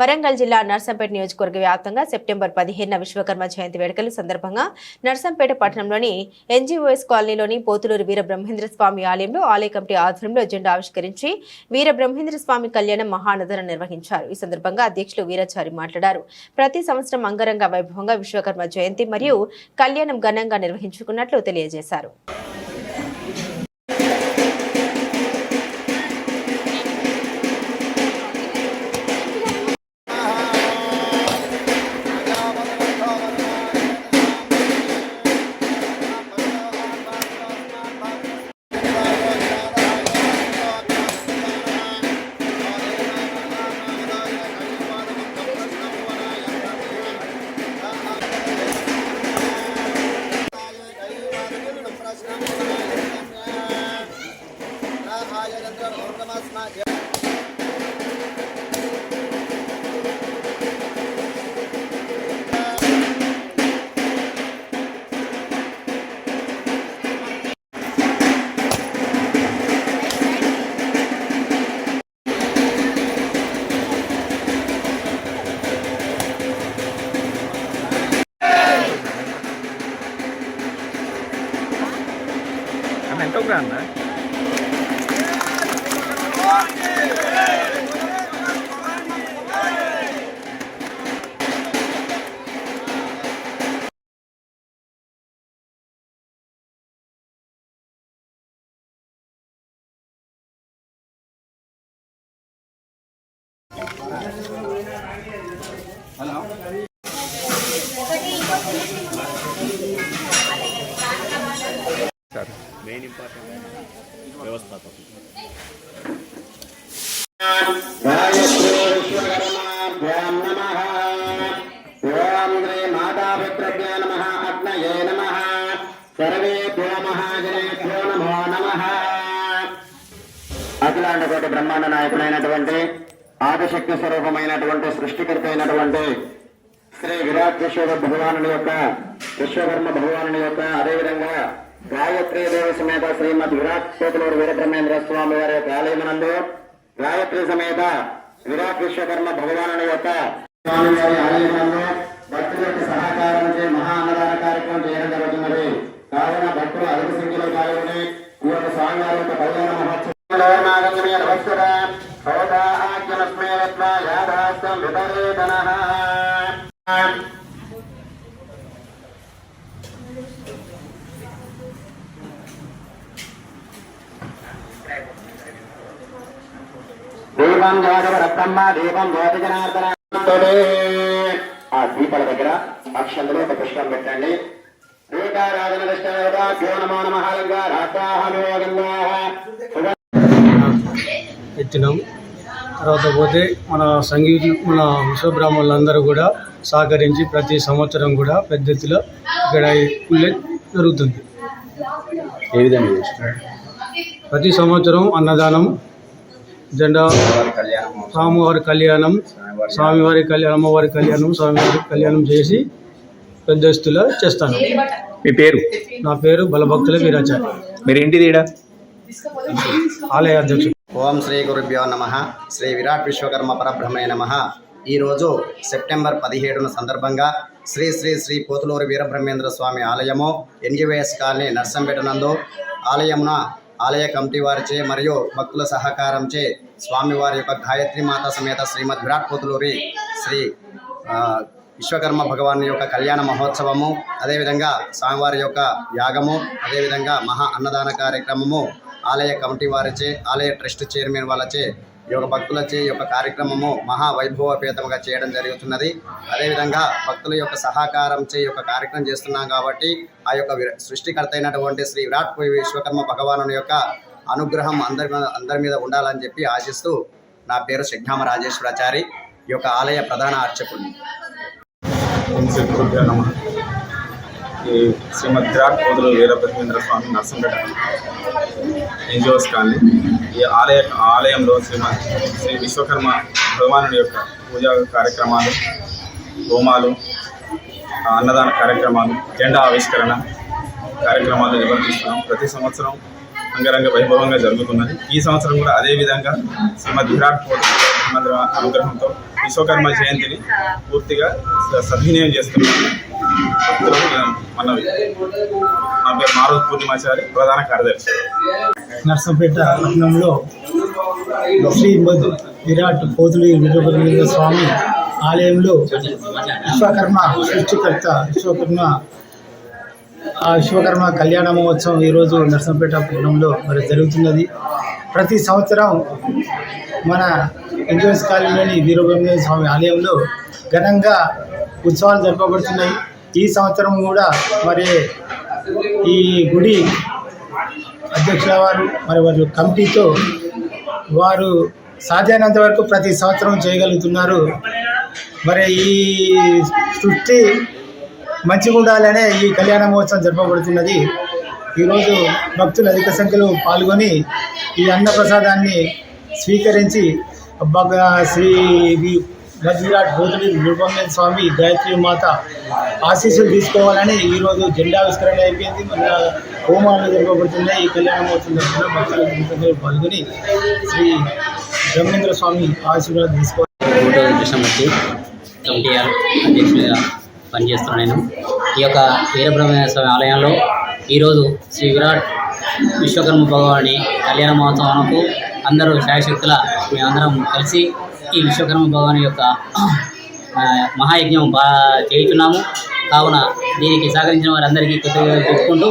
వరంగల్ జిల్లా నర్సంపేట నియోజకవర్గ వ్యాప్తంగా సెప్టెంబర్ పదిహేనున విశ్వకర్మ జయంతి వేడుకల సందర్భంగా నర్సంపేట పట్టణంలోని ఎన్జీఓఎస్ కాలనీలోని పోతులూరు వీర బ్రహ్మేంద్ర స్వామి ఆలయంలో ఆలయ కమిటీ ఆధ్వర్యంలో జెండా ఆవిష్కరించి వీర బ్రహ్మేంద్ర స్వామి కళ్యాణం మహానదన నిర్వహించారు. ఈ సందర్భంగా అధ్యక్షులు వీరాచారి మాట్లాడారు. ప్రతి సంవత్సరం అంగరంగ వైభవంగా విశ్వకర్మ జయంతి మరియు కళ్యాణం ఘనంగా నిర్వహించుకున్నట్లు తెలియజేశారు. హలో మెయిన్ ఇంపార్టెంట్ నమః అఖిలాండ కోటి బ్రహ్మాండ నాయకుడైనటువంటి ఆదిశక్తి స్వరూపమైనటువంటి సృష్టికర్త అయినటువంటి శ్రీ విరాట్ విశ్వ భగవానుని యొక్క విశ్వకర్మ భగవానుని యొక్క అదేవిధంగా గాయత్రీ దేవి సమేత శ్రీమద్ విరాట్ కోతులూరు వీరబ్రహ్మేంద్ర స్వామి వారి యొక్క ఆలయమనందు గాయత్రి సమేత విరాట్ విశ్వకర్మ భగవానుని యొక్క స్వామి వారి ఆలయమనందు భక్తుల యొక్క సహకారంచే మహా అన్నదాన కార్యక్రమం చేయడం జరుగుతున్నది కావున భక్తులు అధిక సంఖ్యలో పాల్గొని ఈ యొక్క స్వామి వారి యొక్క కళ్యాణ మహోత్సవం దీపం జాగర బ్రహ్మ దీపం జ్యోతి జనార్దన ఆ దీపాల దగ్గర అక్షంతలో ఒక పుష్పం పెట్టండి. రేఖారాధన దృష్ట్యో నమో నమ ఎత్తినాం. తర్వాత పోతే మన సంగీత మన విశ్వబ్రాహ్మణులందరూ కూడా సహకరించి ప్రతి సంవత్సరం కూడా పెద్ద ఎత్తున ఇక్కడ జరుగుతుంది. ఏ విధంగా ప్రతి సంవత్సరం అన్నదానం జెండా స్వామివారి కళ్యాణం స్వామివారి కళ్యాణం అమ్మవారి కళ్యాణం స్వామివారి కళ్యాణం చేసి పెద్ద ఎత్తులో చేస్తాను. మీ పేరు? నా పేరు బలభక్తుల వీరాచార్య. మీరు ఏంటిది ఈడ? ఆలయ అధ్యక్షుడు. ఓం శ్రీ గురుభ్యో నమ. శ్రీ విరాట్ విశ్వకర్మ పరబ్రహ్మే నమ ఈరోజు సెప్టెంబర్ పదిహేడున సందర్భంగా శ్రీ శ్రీ శ్రీ పోతులూరు వీరబ్రహ్మేంద్ర స్వామి ఆలయము ఎన్జివేఎస్ కాలనీ నర్సంపేటనందు ఆలయమున ఆలయ కమిటీ వారిచే మరియు భక్తుల సహకారంచే స్వామివారి యొక్క గాయత్రి మాత సమేత శ్రీమద్ విరాట్ పోతులూరి శ్రీ విశ్వకర్మ భగవాన్ యొక్క కళ్యాణ మహోత్సవము అదేవిధంగా స్వామివారి యొక్క యాగము అదేవిధంగా మహా అన్నదాన కార్యక్రమము ఆలయ కమిటీ వారిచే ఆలయ ట్రస్ట్ చైర్మన్ వాళ్ళచే ఈ యొక్క భక్తులచే ఈ యొక్క కార్యక్రమము మహావైభవపేతముగా చేయడం జరుగుతున్నది. అదేవిధంగా భక్తుల యొక్క సహకారంచే ఈ యొక్క కార్యక్రమం చేస్తున్నాం కాబట్టి ఆ యొక్క సృష్టికర్త అయినటువంటి శ్రీ విరాట్ కోహ్లీ విశ్వకర్మ భగవాను యొక్క అనుగ్రహం అందరి మీద అందరి మీద ఉండాలని చెప్పి ఆశిస్తూ నా పేరు శగ్నామ రాజేశ్వరాచారి. ఈ యొక్క ఆలయ ప్రధాన అర్చకుడిని ఈ శ్రీమద్ విరాట్ పోదులు వీరబ్రహ్మేంద్ర స్వామి నర్సంపేట ఎన్జిఓస్ కాలనీ. ఈ ఆలయ ఆలయంలో శ్రీమద్ శ్రీ విశ్వకర్మ భగవానుడి యొక్క పూజా కార్యక్రమాలు హోమాలు అన్నదాన కార్యక్రమాలు జెండా ఆవిష్కరణ కార్యక్రమాలు నిర్వహిస్తున్నాం ప్రతి సంవత్సరం అంగరంగ వైభవంగా జరుగుతున్నది. ఈ సంవత్సరం కూడా అదేవిధంగా శ్రీమద్ విరాట్ కోట అనుగ్రహంతో విశ్వకర్మ జయంతిని పూర్తిగా సద్వినియోగం చేస్తున్నాను మనవి. నా పేరు మారుతి పూర్ణిమాచారి ప్రధాన కార్యదర్శి. నర్సంపేట పట్టణంలో శ్రీ మధు విరాట్ పోతులి వీరభద్ర స్వామి ఆలయంలో విశ్వకర్మ సృష్టికర్త విశ్వకర్మ ఆ విశ్వకర్మ కళ్యాణ మహోత్సవం ఈరోజు నర్సంపేట పట్టణంలో మరి జరుగుతున్నది. ప్రతి సంవత్సరం మన ఎన్జిఓస్ కాలనీలోని వీరభద్ర స్వామి ఆలయంలో ఘనంగా ఉత్సవాలు జరపబడుతున్నాయి ఈ సంవత్సరం కూడా మరి ఈ గుడి అధ్యక్షుల వారు మరి వారి కమిటీతో వారు సాధ్యమైనంత వరకు ప్రతి సంవత్సరం చేయగలుగుతున్నారు. మరి ఈ సృష్టి మంచిగా ఉండాలనే ఈ కళ్యాణ మహోత్సవం జరపబడుతున్నది ఈరోజు భక్తులు అధిక సంఖ్యలో పాల్గొని ఈ అన్నప్రసాదాన్ని స్వీకరించి బాగా శ్రీ వి- గజవిరాట్ బోధుడి స్వామి గాయత్రి మాత ఆశీస్సులు తీసుకోవాలని ఈరోజు జెండావిష్కరణ అయిపోయింది. మన హోమాలు జరపబడుతున్నాయి ఈ కళ్యాణ మహోత్సవం భక్తులు పాల్గొని శ్రీ బ్రహ్మేంద్ర స్వామి ఆశీర్వాదం తీసుకోవాలి. గుంటూరు కృష్ణమూర్తి కమిటీ అధ్యక్షుడిగా పనిచేస్తున్నాను నేను. ఈ యొక్క వీరబ్రహ్మేంద్ర స్వామి ఆలయంలో ఈరోజు శ్రీ విరాట్ విశ్వకర్మ భగవాని కళ్యాణ మహోత్సవంకు అందరూ శాయశక్తుల మేమందరం కలిసి ఈ విశ్వకర్మ భవన్ యొక్క మహాయజ్ఞం బా చేయుచున్నాము. కావున దీనికి సహకరించిన వారందరికీ కృతజ్ఞతలు చెప్పుకుంటూ